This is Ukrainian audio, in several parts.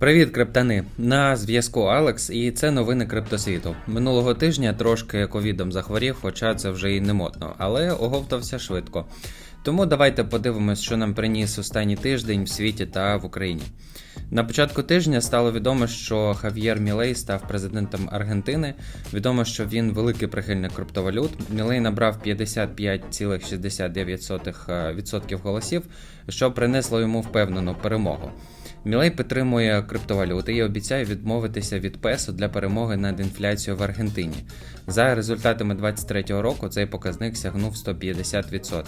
Привіт, криптани! На зв'язку Алекс, і це новини криптосвіту. Минулого тижня трошки ковідом захворів, хоча це вже і не модно, але оговтався швидко. Тому давайте подивимось, що нам приніс останній тиждень в світі та в Україні. На початку тижня стало відомо, що Хав'єр Мілей став президентом Аргентини. Відомо, що він великий прихильник криптовалют. Мілей набрав 55,69% голосів, що принесло йому впевнену перемогу. Мілей підтримує криптовалюти і обіцяє відмовитися від песо для перемоги над інфляцією в Аргентині. За результатами 2023 року цей показник сягнув 150%.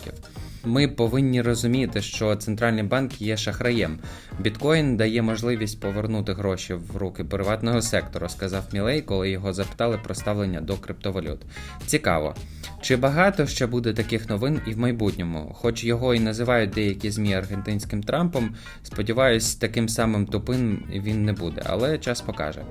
Ми повинні розуміти, що центральний банк є шахраєм. Біткоін дає можливість повернути гроші в руки приватного сектору, сказав Мілей, коли його запитали про ставлення до криптовалют. Цікаво. Чи багато ще буде таких новин і в майбутньому? Хоч його і називають деякі змі аргентинським Трампом, сподіваюсь, таким самим тупим він не буде, але час покаже.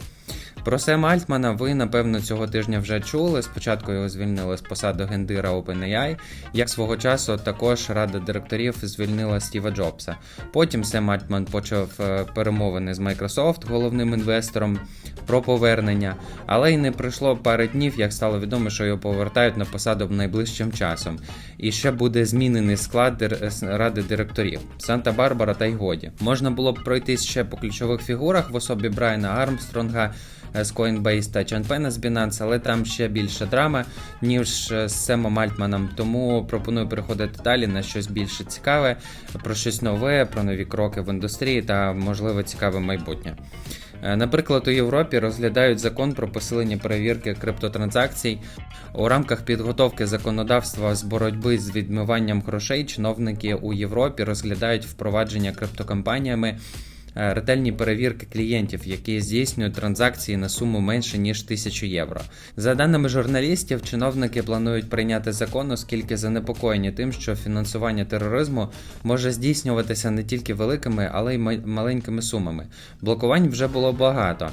Про Сема Альтмана ви, напевно, цього тижня вже чули. Спочатку його звільнили з посади гендира OpenAI, як свого часу також рада директорів звільнила Стіва Джобса. Потім Сем Альтман почав е, перемовини з Microsoft, головним інвестором, про повернення, але й не пройшло пари днів, як стало відомо, що його повертають на посаду найближчим часом. І ще буде змінений склад ради директорів Санта-Барбара та й годі. Можна було б пройтись ще по ключових фігурах в особі Брайана Армстронга е, з Coinbase та Чанпена з Binance, але там ще більше драма, ніж е, з Семом Альтманом. Тому пропоную переходити далі на щось більше цікаве, про щось нове, про нові кроки в індустрії та, можливо, цікаве майбутнє. Е, Наприклад, у Європі розглядають закон про посилення перевірки криптотранзакцій. У рамках підготовки законодавства з боротьби з відмиванням грошей чиновники у Європі розглядають впровадження криптокомпаніями ретельні перевірки клієнтів, які здійснюють транзакції на суму менше ніж 1000 євро. За даними журналістів, чиновники планують прийняти закон, оскільки занепокоєні тим, що фінансування тероризму може здійснюватися не тільки великими, але й ма- маленькими сумами. Блокувань вже було багато.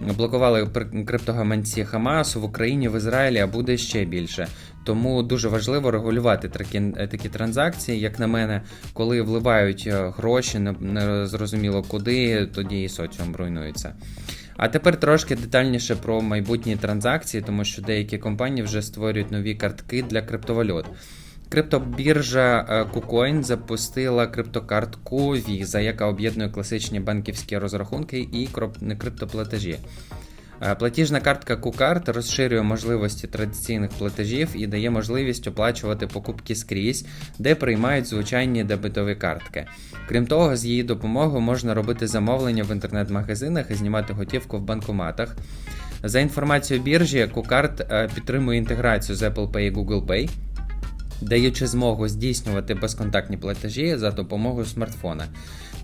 Блокували криптогаманці Хамасу в Україні, в Ізраїлі, а буде ще більше. Тому дуже важливо регулювати такі, такі транзакції, як на мене, коли вливають е, гроші, не зрозуміло куди, тоді і соціум руйнується. А тепер трошки детальніше про майбутні транзакції, тому що деякі компанії вже створюють нові картки для криптовалют. Криптобіржа е, KuCoin запустила криптокартку Visa, яка об'єднує класичні банківські розрахунки і криптоплатежі. Е, Платіжна картка KuCard розширює можливості традиційних платежів і дає можливість оплачувати покупки скрізь, де приймають звичайні дебетові картки. Крім того, з її допомогою можна робити замовлення в інтернет-магазинах і знімати готівку в банкоматах. За інформацією біржі, KuCard е, підтримує інтеграцію з Apple Pay і Google Pay даючи змогу здійснювати безконтактні платежі за допомогою смартфона.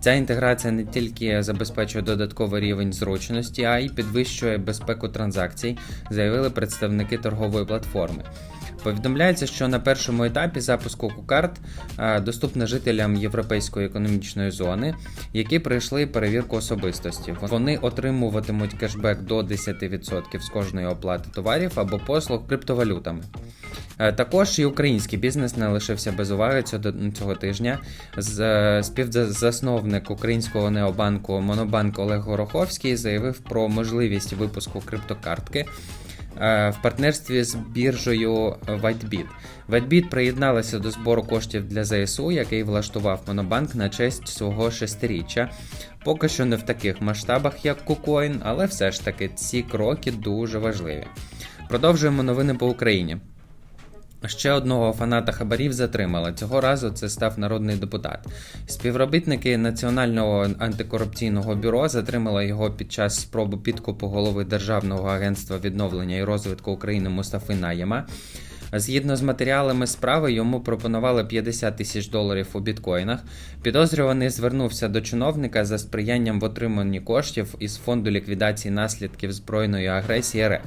Ця інтеграція не тільки забезпечує додатковий рівень зручності, а й підвищує безпеку транзакцій, заявили представники торгової платформи. Повідомляється, що на першому етапі запуску Кукарт доступна жителям Європейської економічної зони, які пройшли перевірку особистості. Вони отримуватимуть кешбек до 10% з кожної оплати товарів або послуг криптовалютами. Е, Також і український бізнес не лишився без уваги цього тижня. Е, співзасновник українського необанку Монобанк Олег Гороховський заявив про можливість випуску криптокартки. Е, В партнерстві з біржею WhiteBit. WhiteBit приєдналася до збору коштів для ЗСУ, який влаштував Монобанк на честь свого шестиріччя. Поки що не в таких масштабах, як KuCoin, але все ж таки ці кроки дуже важливі. Продовжуємо новини по Україні. Ще одного фаната хабарів затримали. Цього разу це став народний депутат. Співробітники Національного антикорупційного бюро затримали його під час спроби підкупу голови Державного агентства відновлення і розвитку України Мустафи Наєма. Згідно з матеріалами справи, йому пропонували 50 тисяч доларів у біткоїнах. Підозрюваний звернувся до чиновника за сприянням в отриманні коштів із фонду ліквідації наслідків збройної агресії РФ.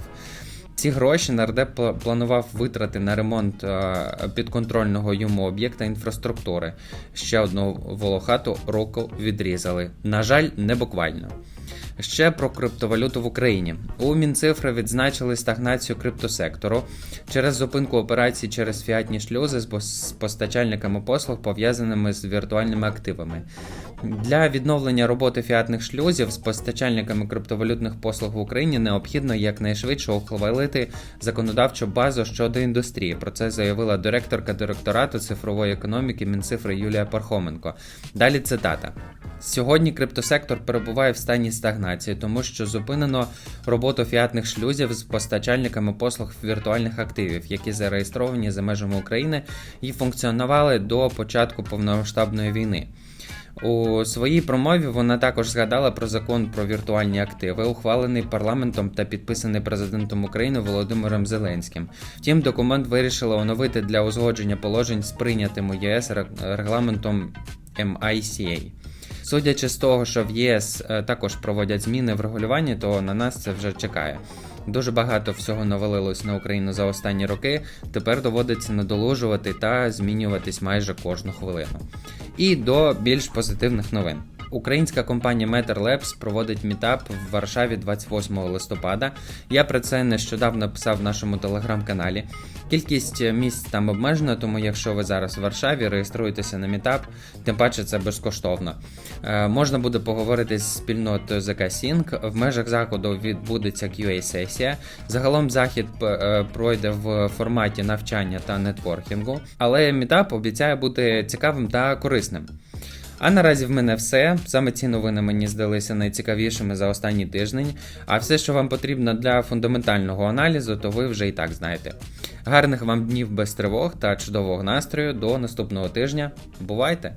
Ці гроші нардеп планував витрати на ремонт е, підконтрольного йому об'єкта інфраструктури. Ще одну волохату року відрізали. На жаль, не буквально. Ще про криптовалюту в Україні. У Мінцифри відзначили стагнацію криптосектору через зупинку операцій через фіатні шлюзи з постачальниками послуг, пов'язаними з віртуальними активами. Для відновлення роботи фіатних шлюзів з постачальниками криптовалютних послуг в Україні необхідно якнайшвидше ухвалити законодавчу базу щодо індустрії. Про це заявила директорка директорату цифрової економіки Мінцифри Юлія Пархоменко. Далі цитата. Сьогодні криптосектор перебуває в стані стагнації, тому що зупинено роботу фіатних шлюзів з постачальниками послуг віртуальних активів, які зареєстровані за межами України і функціонували до початку повномасштабної війни. У своїй промові вона також згадала про закон про віртуальні активи, ухвалений парламентом та підписаний президентом України Володимиром Зеленським. Втім, документ вирішили оновити для узгодження положень з прийнятим у ЄС регламентом MICA. Судячи з того, що в ЄС е, також проводять зміни в регулюванні, то на нас це вже чекає. Дуже багато всього навалилось на Україну за останні роки. Тепер доводиться надолужувати та змінюватись майже кожну хвилину. І до більш позитивних новин. Українська компанія Matter Labs проводить мітап в Варшаві 28 листопада. Я про це нещодавно писав в нашому телеграм-каналі. Кількість місць там обмежена, тому якщо ви зараз в Варшаві, реєструєтеся на мітап, тим паче це безкоштовно. Е, можна буде поговорити з спільнотою ZK Sync. В межах заходу відбудеться QA-сесія. Загалом захід е, пройде в форматі навчання та нетворкінгу, але мітап обіцяє бути цікавим та корисним. А наразі в мене все. Саме ці новини мені здалися найцікавішими за останній тиждень. А все, що вам потрібно для фундаментального аналізу, то ви вже і так знаєте. Гарних вам днів без тривог та чудового настрою. До наступного тижня. Бувайте!